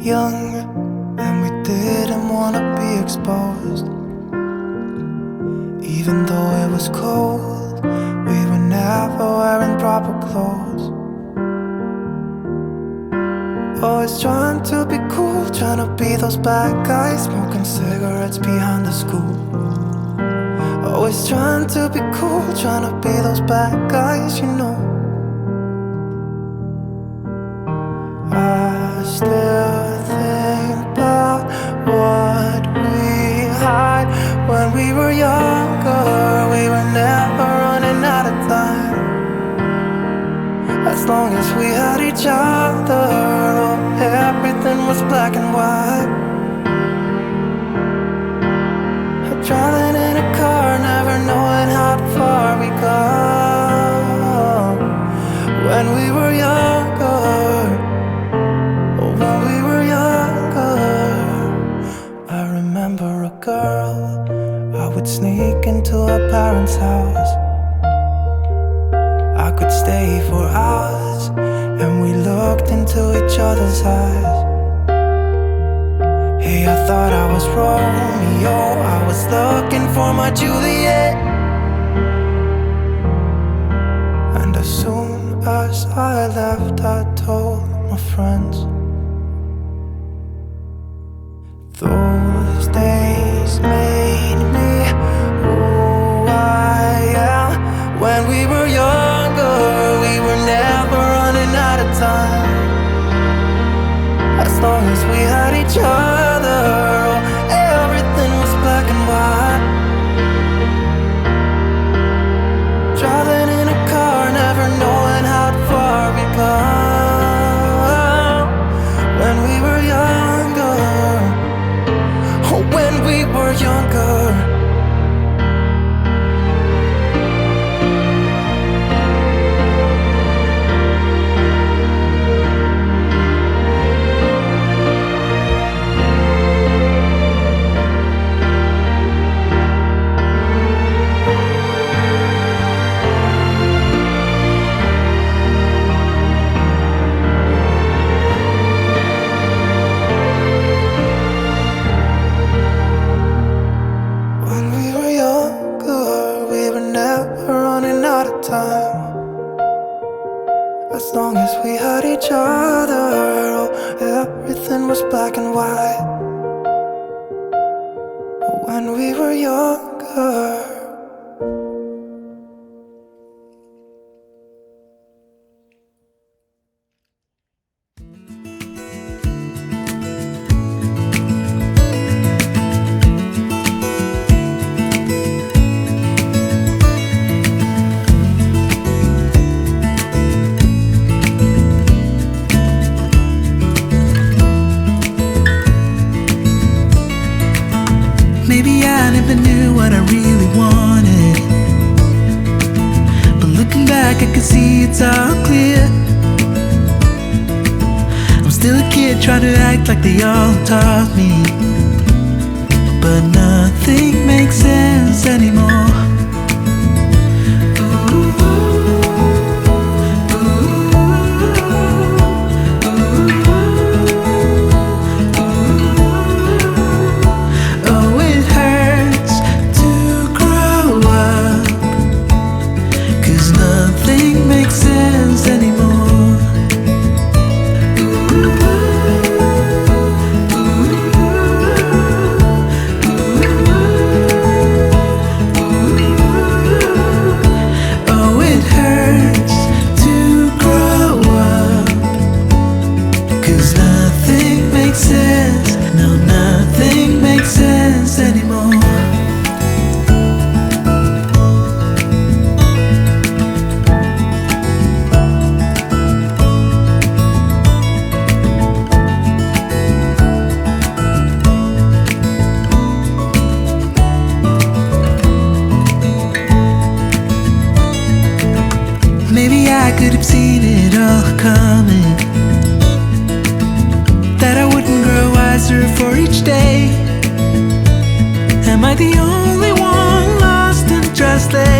young and we didn't wanna be exposed. Even though it was cold, we were never wearing proper clothes. Always trying to be cool, trying to be those bad guys, smoking cigarettes behind the school. Always trying to be cool, trying to be those bad guys, you know. Long as we had each other, oh, everything was black and white. Driving in a car, never knowing how far we go. When we were younger, oh, when we were younger, I remember a girl. I would sneak into her parents' house. For hours, and we looked into each other's eyes. Hey, I thought I was Romeo. I was looking for my Juliet. And as soon as I left, I told my friends. Driving was black and white. Back, I can see it's all clear. I'm still a kid trying to act like they all taught me. But nothing makes sense Could've seen it all coming. That I wouldn't grow wiser for each day. Am I the only one lost and trustless?